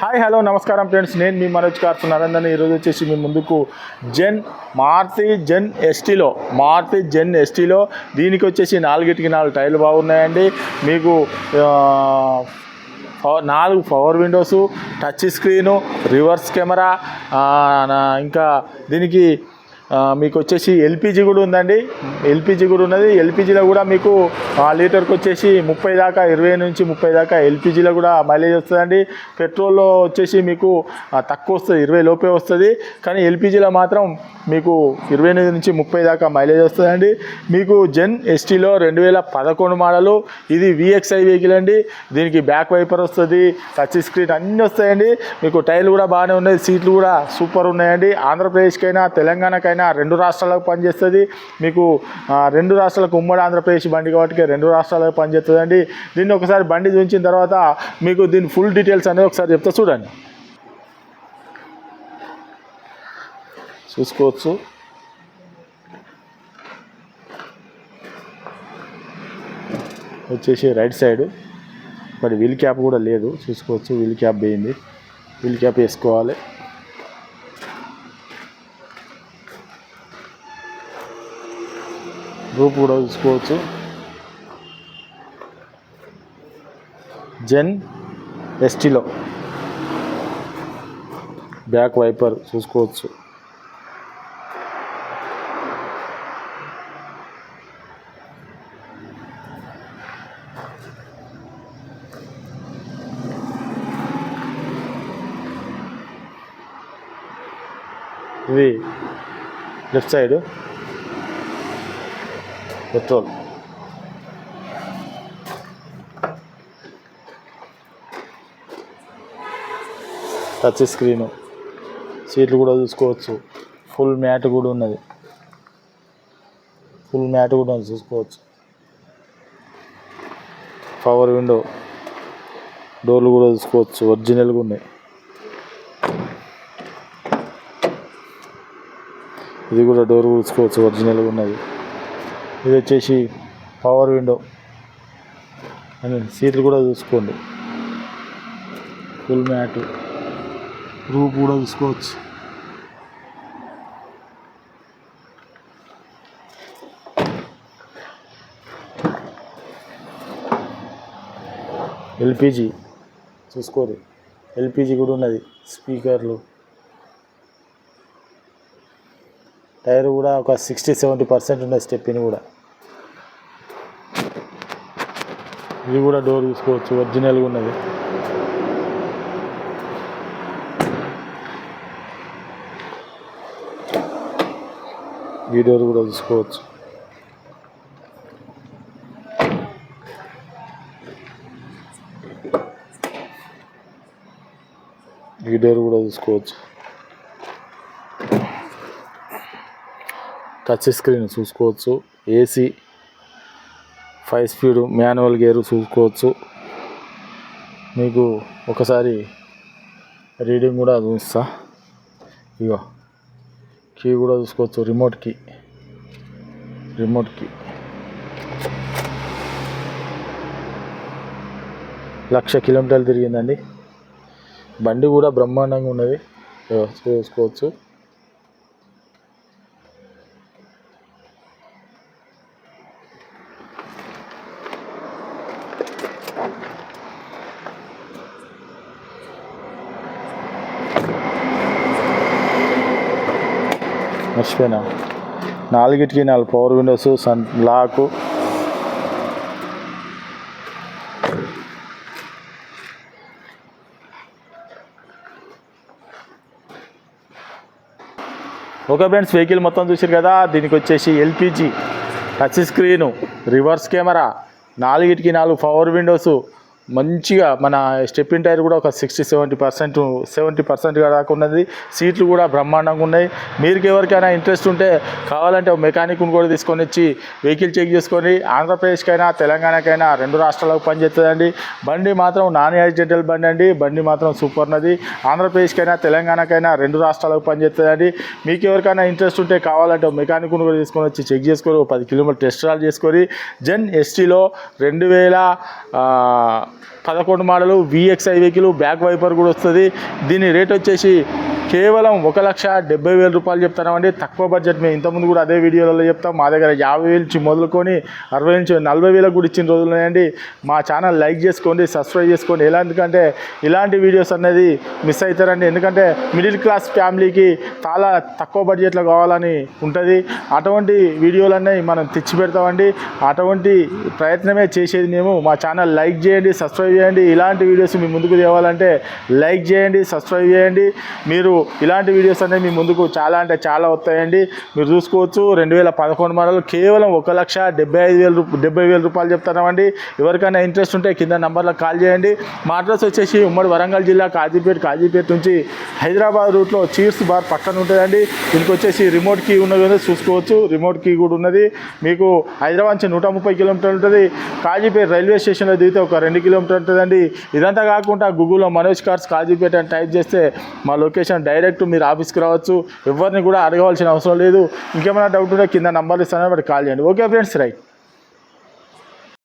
Hi hello నమస్కారం friends. నేను మీ Manoj cars Narender ఈరోజు వచ్చేసి మీ ముందుకు జెన్ మారుతి జెన్ ఎస్టీలో మారుతి జెన్ ఎస్టీలో దీనికి వచ్చేసి నాలుగిటికి నాలుగు టైర్లు బాగున్నాయండి. మీకు నాలుగు power windows touch screen reverse camera ఇంకా దీనికి మీకు వచ్చేసి ఎల్పిజి కూడా ఉందండి. ఎల్పిజి కూడా ఉన్నది. ఎల్పిజిలో కూడా మీకు లీటర్కి వచ్చేసి ముప్పై దాకా ఇరవై నుంచి ముప్పై దాకా ఎల్పిజిలో కూడా మైలేజ్ వస్తుందండి. పెట్రోల్లో వచ్చేసి మీకు తక్కువ వస్తుంది ఇరవై లోపే వస్తుంది. కానీ ఎల్పిజిలో మాత్రం మీకు ఇరవై ఎనిమిది నుంచి ముప్పై దాకా మైలేజ్ వస్తుందండి. మీకు జెన్ ఎస్టీలో రెండు వేల పదకొండు మోడలు. ఇది విఎక్స్ఐ వెహికల్ అండి. దీనికి బ్యాక్ వైపర్ వస్తుంది టచ్ స్క్రీన్ అన్నీ వస్తాయండి. మీకు టైర్లు కూడా బాగానే ఉన్నాయి. సీట్లు కూడా సూపర్ ఉన్నాయండి. ఆంధ్రప్రదేశ్కైనా తెలంగాణకైనా రెండు రాష్ట్రాలకు పనిచేస్తుంది. మీకు రెండు రాష్ట్రాలకు ఉమ్మడి ఆంధ్రప్రదేశ్ బండి కాబట్టి రెండు రాష్ట్రాలకు పనిచేస్తుందండి. దీన్ని ఒకసారి బండి చూపించిన తర్వాత మీకు దీని ఫుల్ డీటెయిల్స్ అనేది ఒకసారి చెప్తా చూడండి. చూసుకోవచ్చు. వచ్చేసి రైట్ సైడ్. మరి వీల్ క్యాప్ కూడా లేదు. చూసుకోవచ్చు. వీల్ క్యాప్ పోయింది. వీల్ క్యాప్ వేసుకోవాలి. గ్రూప్ కూడా చూసుకోవచ్చు. జెన్ ఎస్టీలో బ్యాక్ వైపర్ చూసుకోవచ్చు. ఇది left side petrol. Touch screen. సీట్లు కూడా చూసుకోవచ్చు. ఫుల్ మ్యాట్ కూడా ఉన్నది. ఫుల్ మ్యాట్ కూడా ఉంది చూసుకోవచ్చు. Power window. డోర్లు కూడా చూసుకోవచ్చు. ఒరిజినల్గా ఉన్నాయి. ఇది కూడా డోర్ చూసుకోవచ్చు. ఒరిజినల్గా ఉన్నది. ఇది వచ్చేసి పవర్ విండో అని సీట్లు కూడా చూసుకోండి. ఫుల్ మ్యాట్ రూప్ కూడా చూసుకోవచ్చు. ఎల్పిజి చూసుకోరు ఎల్పిజి కూడా ఉన్నది. స్పీకర్లు టైర్ కూడా ఒక సిక్స్టీ సెవెంటీ పర్సెంట్ ఉన్నది స్టెప్పిని కూడా. ఇది కూడా డోర్ చూసుకోవచ్చు ఒరిజినల్గా ఉన్నది. ఈ డోర్ కూడా చూసుకోవచ్చు ఈ డోర్ కూడా చూసుకోవచ్చు టచ్ స్క్రీన్ చూసుకోవచ్చు. AC five speed manual gear చూసుకోవచ్చు. మీకు ఒకసారి రీడింగ్ కూడా చూస్తా. ఇగో కీ కూడా చూసుకోవచ్చు. Remote key remote key lakh కిలోమీటర్లు తిరిగిందండి. బండి కూడా బ్రహ్మాండంగా ఉన్నది. చూసుకోవచ్చు. మర్చిపోయినా. నాలుగిటికి నాలుగు power windows sun lock okay friends vehicle మొత్తం చూసారు కదా? దీనికి వచ్చేసి LPG touch screen reverse camera నాలుగిటికి నాలుగు పవర్ విండోస్ మంచిగా మన స్టెప్పిన్ టైర్ కూడా ఒక sixty seventy percent seventy percent దాకా ఉన్నది. సీట్లు కూడా బ్రహ్మాండంగా ఉన్నాయి. మీరు ఎవరికైనా ఇంట్రెస్ట్ ఉంటే కావాలంటే ఒక మెకానిక్ని కూడా తీసుకొని వచ్చి వెహికల్ చెక్ చేసుకొని ఆంధ్రప్రదేశ్కైనా తెలంగాణకైనా రెండు రాష్ట్రాలకు పనిచేస్తుందండి. బండి మాత్రం నాన్ యాక్సిడెంటల్ బండి అండి. బండి మాత్రం సూపర్ ఉన్నది. ఆంధ్రప్రదేశ్కైనా తెలంగాణకైనా రెండు రాష్ట్రాలకు పనిచేస్తుందండి. మీకు ఎవరికైనా ఇంట్రెస్ట్ ఉంటే కావాలంటే ఒక మెకానిక్ని కూడా తీసుకొని వచ్చి చెక్ చేసుకొని ఒక పది కిలోమీటర్ టెస్ట్ రాల్ చేసుకొని జెన్ ఎస్టీలో రెండు వేల పదకొండు model VXI vehicle back wiper కూడా వస్తుంది. దీని రేట్ వచ్చేసి కేవలం ఒక లక్ష డెబ్బై వేల రూపాయలు చెప్తామండి తక్కువ బడ్జెట్ మేము ఇంతకుముందు కూడా అదే వీడియోలలో చెప్తాం. మా దగ్గర యాభై వేలు నుంచి మొదలుకొని అరవై నుంచి నలభై వేలకు కూడా ఇచ్చిన రోజులు ఉన్నాయండి మా ఛానల్ లైక్ చేసుకోండి సబ్స్క్రైబ్ చేసుకోండి. ఎలా ఎందుకంటే ఇలాంటి వీడియోస్ అనేది మిస్ అవుతారండి ఎందుకంటే మిడిల్ క్లాస్ ఫ్యామిలీకి చాలా తక్కువ బడ్జెట్లో కావాలని ఉంటుంది. అటువంటి వీడియోలన్నీ మనం తెచ్చి పెడతామండి. అటువంటి ప్రయత్నమే చేసేది మేము. మా ఛానల్ లైక్ చేయండి సబ్స్క్రైబ్ చేయండి. ఇలాంటి వీడియోస్ మీ ముందుకు తేవాలంటే లైక్ చేయండి సబ్స్క్రైబ్ చేయండి. మీరు ఇలాంటి వీడియోస్ అనేవి మీ ముందుకు చాలా అంటే చాలా వస్తాయండి. మీరు చూసుకోవచ్చు రెండు వేల పదకొండు మోడల్ కేవలం ఒక లక్ష డెబ్బై ఐదు వేల డెబ్బై వేల రూపాయలు చెప్తున్నామండి ఎవరికైనా ఇంట్రెస్ట్ ఉంటే కింద నంబర్లకు కాల్ చేయండి. మా అడ్రస్ వచ్చేసి ఉమ్మడి వరంగల్ జిల్లా కాజీపేట కాజీపేట నుంచి హైదరాబాద్ రూట్లో చీర్స్ బార్ పక్కన ఉంటుందండి. దీనికి వచ్చేసి రిమోట్ కీ ఉన్నది చూసుకోవచ్చు. రిమోట్ కీ కూడా ఉన్నది. మీకు హైదరాబాద్ నుంచి నూట ముప్పై కిలోమీటర్లు ఉంటుంది. కాజీపేట రైల్వే స్టేషన్లో దిగితే ఒక రెండు కిలోమీటర్లు ఉంటుందండి. ఇదంతా కాకుండా గూగుల్లో మనోజ్ కార్స్ కాజీపేట అని టైప్ చేస్తే మా లొకేషన్ డైరెక్ట్ మీరు ఆఫీస్కి రావచ్చు. ఎవరిని కూడా అడగవలసిన అవసరం లేదు. ఇంకేమైనా డౌట్ ఉంటే కింద నంబర్లు ఇస్తానని వాటికి కాల్ చేయండి. Okay friends right